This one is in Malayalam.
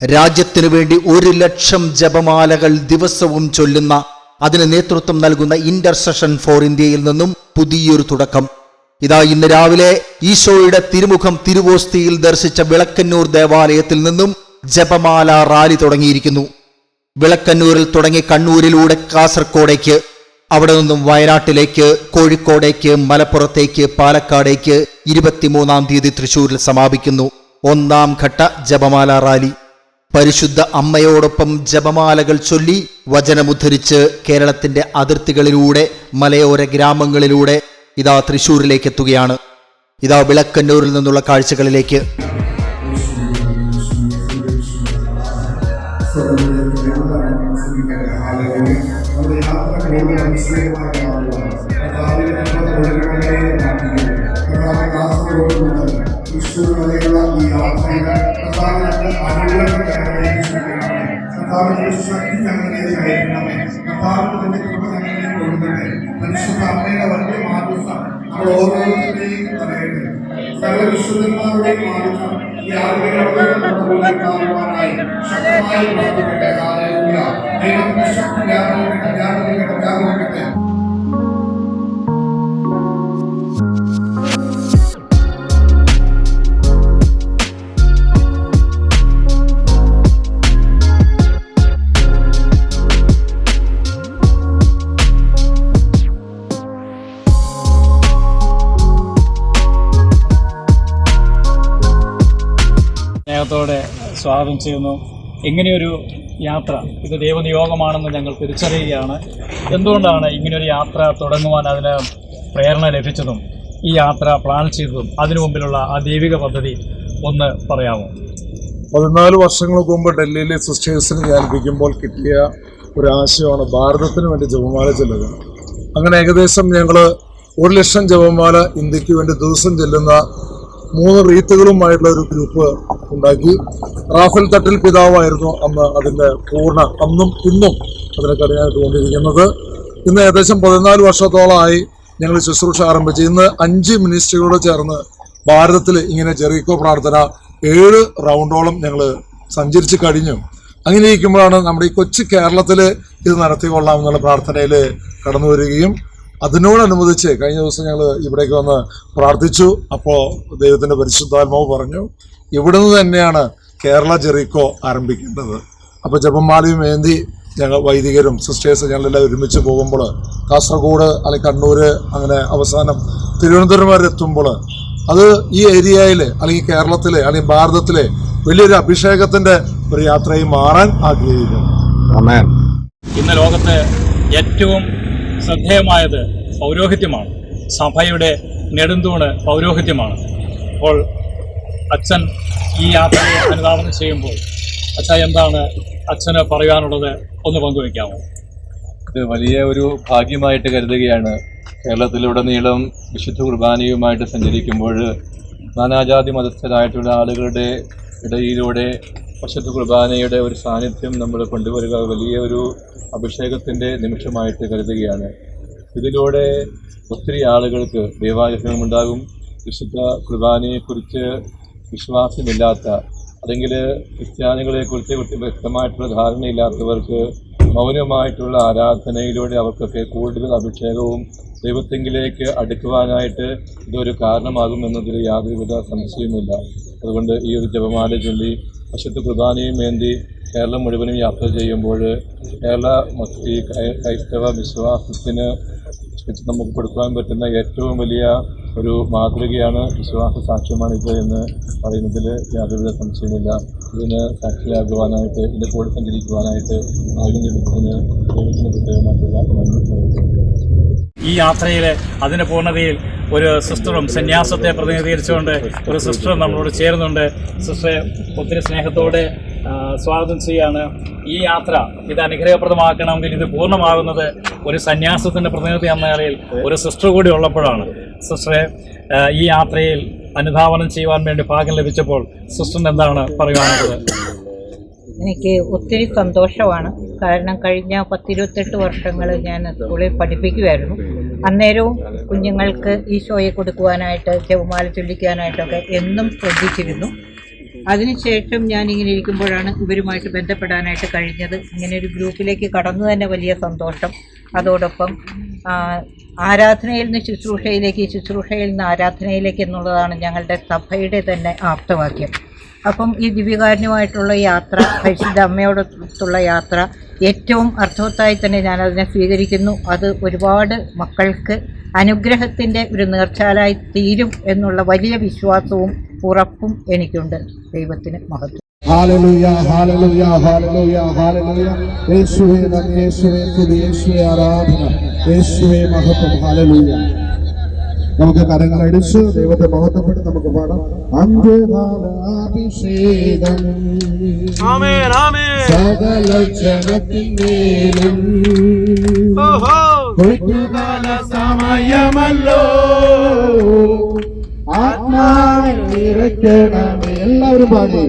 രാജ്യത്തിനു വേണ്ടി ഒരു ലക്ഷം ജപമാലകൾ ദിവസവും ചൊല്ലുന്ന അതിന് നേതൃത്വം നൽകുന്ന ഇന്റർസെഷൻ ഫോർ ഇന്ത്യയിൽ നിന്നും പുതിയൊരു തുടക്കം. ഇതാ ഇന്ന് രാവിലെ ഈശോയുടെ തിരുമുഖം തിരുവോസ്തിയിൽ ദർശിച്ച വിളക്കന്നൂർ ദേവാലയത്തിൽ നിന്നും ജപമാല റാലി തുടങ്ങിയിരിക്കുന്നു. വിളക്കന്നൂരിൽ തുടങ്ങി കണ്ണൂരിലൂടെ കാസർഗോഡേക്ക് അവിടെ നിന്നും വയനാട്ടിലേക്ക് കോഴിക്കോടേക്ക് മലപ്പുറത്തേക്ക് പാലക്കാടേക്ക് ഇരുപത്തിമൂന്നാം തീയതി തൃശൂരിൽ സമാപിക്കുന്നു. ഒന്നാം ഘട്ട ജപമാല റാലി. പരിശുദ്ധ അമ്മയോടൊപ്പം ജപമാലകൾ ചൊല്ലി വചനമുദ്ധരിച്ച് കേരളത്തിന്റെ അതിർത്തികളിലൂടെ മലയോര ഗ്രാമങ്ങളിലൂടെ ഇതാ തൃശൂരിലേക്ക് എത്തുകയാണ്. ഇതാ വിളക്കന്നൂരിൽ നിന്നുള്ള കാഴ്ചകളിലേക്ക്. ഈ യാത്രയിൽ അനുകൂലങ്ങൾ ഞങ്ങളിലേക്ക് സ്വീകരിക്കണമേ കർത്താവിന്റെ ശക്തി ഞങ്ങളിലേക്ക് അയക്കണമേ കർത്താവിന്റെ കൃപ ഞങ്ങളിലേക്ക് കൊണ്ടുവരണേ പരിശുദ്ധ അമ്മയുടെ വലിയ മാതൃത്വം നമ്മൾ ഓരോരുത്തരുടെയും പറയട്ടെ. സകല വിശുദ്ധന്മാരുടെയും മാതൃത്വം ഈ ആളുകളെ കാണുവാനായി ശക്തമായി പ്രവർത്തിക്കട്ടെ. ശക്തി ദൈവത്തിന്റെ ശക്തി വ്യാപരിക്കട്ടെ വ്യാപരിക്കട്ടെ സ്നേഹത്തോടെ സ്വാഗതം ചെയ്യുന്നു. ഇങ്ങനെയൊരു യാത്ര ഇത് ദൈവനിയോഗമാണെന്ന് ഞങ്ങൾ തിരിച്ചറിയുകയാണ്. എന്തുകൊണ്ടാണ് ഇങ്ങനെയൊരു യാത്ര തുടങ്ങുവാൻ അതിന് പ്രേരണ ലഭിച്ചതും ഈ യാത്ര പ്ലാൻ ചെയ്തതും? അതിനു മുമ്പിലുള്ള ആ ദൈവിക പദ്ധതി ഒന്ന് പറയാമോ? പതിനാല് വർഷങ്ങൾക്ക് മുമ്പ് ഡൽഹിയിലെ സിസ്റ്റേഴ്സിനെ ധ്യാനിപ്പിക്കുമ്പോൾ കിട്ടിയ ഒരു ആശയമാണ് ഭാരതത്തിന് വേണ്ടി ജപമാല ചെല്ലുക. അങ്ങനെ ഏകദേശം ഞങ്ങൾ ഒരു ലക്ഷം ജപമാല ഇന്ത്യയ്ക്ക് വേണ്ടി ദിവസം ചെല്ലുന്ന മൂന്ന് റീത്തുകളുമായിട്ടുള്ള ഒരു ഗ്രൂപ്പ് ഉണ്ടാക്കി. റാഫൽ തട്ടിൽ പിതാവായിരുന്നു അന്ന് അതിന്റെ പൂർണ അന്നും ഇന്നും അതിനെ കടിഞ്ഞായിട്ട് കൊണ്ടിരിക്കുന്നത് ഇന്ന് ഏകദേശം പതിനാല് വർഷത്തോളമായി ഞങ്ങൾ ശുശ്രൂഷ ആരംഭിച്ചു. ഇന്ന് അഞ്ച് മിനിസ്ട്രികളോട് ചേർന്ന് ഭാരതത്തിൽ ഇങ്ങനെ ജെറീക്കോ പ്രാർത്ഥന ഏഴ് റൗണ്ടോളം ഞങ്ങൾ സഞ്ചരിച്ച് കഴിഞ്ഞു. അങ്ങനെ ഇരിക്കുമ്പോഴാണ് നമ്മുടെ ഈ കൊച്ചു കേരളത്തിൽ ഇത് നടത്തിക്കൊള്ളാം എന്നുള്ള പ്രാർത്ഥനയിൽ കടന്നു വരികയും അതിനോടനുബന്ധിച്ച് കഴിഞ്ഞ ദിവസം ഞങ്ങൾ ഇവിടേക്ക് വന്ന് പ്രാർത്ഥിച്ചു. അപ്പോൾ ദൈവത്തിന്റെ പരിശുദ്ധാത്മാവ് പറഞ്ഞു ഇവിടുന്ന് തന്നെയാണ് കേരള ജെറിക്കോ ആരംഭിക്കേണ്ടത്. അപ്പോൾ ജപമാലയും ഏന്തി ഞങ്ങൾ വൈദികരും സിസ്റ്റേഴ്സ് ഞങ്ങളെല്ലാം ഒരുമിച്ച് പോകുമ്പോൾ കാസർഗോഡ് അല്ലെങ്കിൽ കണ്ണൂർ അങ്ങനെ അവസാനം തിരുവനന്തപുരം വരെ എത്തുമ്പോൾ അത് ഈ ഏരിയയിൽ അല്ലെങ്കിൽ കേരളത്തിലെ അല്ലെങ്കിൽ ഭാരതത്തിലെ വലിയൊരു അഭിഷേകത്തിന്റെ ഒരു യാത്രയായി മാറാൻ ആഗ്രഹിക്കുന്നു. ഇന്ന് ലോകത്തെ ഏറ്റവും ശ്രദ്ധേയമായത് പൗരോഹിത്യമാണ്. സഭയുടെ നെടുന്തൂണ് പൗരോഹിത്യമാണ്. അപ്പോൾ അച്ഛൻ ഈ യാത്രയെ അനുദാപനം ചെയ്യുമ്പോൾ അച്ഛൻ എന്താണ് അച്ഛന് പറയാനുള്ളത്? ഒന്ന് പങ്കുവയ്ക്കാമോ? ഇത് വലിയ ഒരു ഭാഗ്യമായിട്ട് കരുതുകയാണ്. കേരളത്തിലുടനീളം വിശുദ്ധ കുർബാനയുമായിട്ട് സഞ്ചരിക്കുമ്പോൾ നാനാജാതി മതസ്ഥരായിട്ടുള്ള ആളുകളുടെ ഇടയിലൂടെ വിശുദ്ധ കുർബാനയുടെ ഒരു സാന്നിധ്യം നമ്മൾ കൊണ്ടുവരിക വലിയ ഒരു അഭിഷേകത്തിന്റെ നിമിഷമായിട്ട് കരുതുകയാണ്. ഇതിലൂടെ ഒത്തിരി ആളുകൾക്ക് ദൈവാഗ്രഹമുണ്ടാകും വിശുദ്ധ കുർബാനയെക്കുറിച്ച് വിശ്വാസമില്ലാത്ത അല്ലെങ്കിൽ ക്രിസ്ത്യാനികളെക്കുറിച്ച് വ്യക്തമായിട്ടുള്ള ധാരണയില്ലാത്തവർക്ക് മൗനമായിട്ടുള്ള ആരാധനയിലൂടെ അവർക്കൊക്കെ കൂടുതൽ അഭിഷേകവും ദൈവത്തെങ്കിലേക്ക് അടുക്കുവാനായിട്ട് ഇതൊരു കാരണമാകുമെന്നതിൽ യാതൊരുവിധ സംശയവുമില്ല. അതുകൊണ്ട് ഈ ഒരു ജപമാല ചൊല്ലി പശുദ്ധ കുർബാനയും വേണ്ടി കേരളം മുഴുവനും യാത്ര ചെയ്യുമ്പോൾ കേരള ഈ ക്രൈസ്തവ വിശ്വാസത്തിന് നമുക്ക് കൊടുക്കാൻ പറ്റുന്ന ഏറ്റവും വലിയ ഒരു മാതൃകയാണ് വിശ്വാസ സാക്ഷ്യമാണ് ഇത് എന്ന് പറയുന്നതിൽ യാതൊരുവിധ സംശയമില്ല ഇതിന് സാക്ഷിയാകുവാനായിട്ട് ഇതിന്റെ കൂടെ സഞ്ചരിക്കുവാനായിട്ട് ആദ്യം ദൈവത്തിന് പ്രത്യേകമായിട്ടുള്ള ഈ യാത്രയിൽ അതിന്റെ പൂർണതയിൽ ഒരു സിസ്റ്ററും സന്യാസത്തെ പ്രതിനിധീകരിച്ചുകൊണ്ട് ഒരു സിസ്റ്ററും നമ്മളോട് ചേരുന്നുണ്ട്. സിസ്റ്ററെ ഒത്തിരി സ്നേഹത്തോടെ സ്വാഗതം ചെയ്യാണ് ഈ യാത്ര ഇത് അനുഗ്രഹപ്രദമാക്കണമെങ്കിൽ ഇത് പൂർണമാകുന്നത് ഒരു സന്യാസത്തിന്റെ പ്രതിനിധി എന്ന നിലയിൽ ഒരു സിസ്റ്റർ കൂടി ഉള്ളപ്പോഴാണ്. സിസ്റ്ററെ ഈ യാത്രയിൽ അനുധാവനം ചെയ്യുവാൻ വേണ്ടി ഭാഗ്യം ലഭിച്ചപ്പോൾ സിസ്റ്ററിന് എന്താണ് പറയുവാനുള്ളത്? എനിക്ക് ഒത്തിരി സന്തോഷമാണ്. കാരണം കഴിഞ്ഞ പത്തിരുപത്തെട്ട് വർഷങ്ങൾ ഞാൻ സ്കൂളിൽ പഠിപ്പിക്കുമായിരുന്നു അന്നേരവും കുഞ്ഞുങ്ങൾക്ക് ഈശോയെ കൊടുക്കുവാനായിട്ട് ചെവുമാല ചൊല്ലിക്കാനായിട്ടൊക്കെ എന്നും ശ്രദ്ധിച്ചിരുന്നു. അതിനുശേഷം ഞാൻ ഇങ്ങനെ ഇരിക്കുമ്പോഴാണ് ഇവരുമായിട്ട് ബന്ധപ്പെടാനായിട്ട് കഴിഞ്ഞത്. ഇങ്ങനെ ഒരു ഗ്രൂപ്പിലേക്ക് കടന്നു തന്നെ വലിയ സന്തോഷം. അതോടൊപ്പം ആരാധനയിൽ നിന്ന് ശുശ്രൂഷയിലേക്ക് ശുശ്രൂഷയിൽ നിന്ന് ആരാധനയിലേക്ക് എന്നുള്ളതാണ് ഞങ്ങളുടെ സഭയുടെ തന്നെ ആപ്തവാക്യം. അപ്പം ഈ ദിവ്യകാരനുമായിട്ടുള്ള യാത്ര പരിശുദ്ധ അമ്മയോടൊത്തുള്ള യാത്ര ഏറ്റവും അർത്ഥവത്തായി തന്നെ ഞാൻ അതിനെ സ്വീകരിക്കുന്നു. അത് ഒരുപാട് മക്കൾക്ക് അനുഗ്രഹത്തിന്റെ ഒരു നേർച്ചാലായി തീരും എന്നുള്ള വലിയ വിശ്വാസവും ഉറപ്പും എനിക്കുണ്ട്. ദൈവത്തിന് മഹത്വം. ഹാലലുയ യേശുവേ നന്ദി യേശുവേ യേശുവേ ആരാധന. യേശുവേ മഹത്വം. ഹാലലുയ. നമുക്ക് കരങ്ങൾ അടിച്ച് ദൈവത്തെ മഹത്വപ്പെട്ട് നമുക്ക് പാടാം. അന്ത്യകാലാഭിഷേകം സകല ജനത്തിന്മേലും കൊയ്ത്തുകാല സമയമല്ലോ. ആത്മാവിൽ നിറയ്ക്കണം എല്ലാവരും പാടി.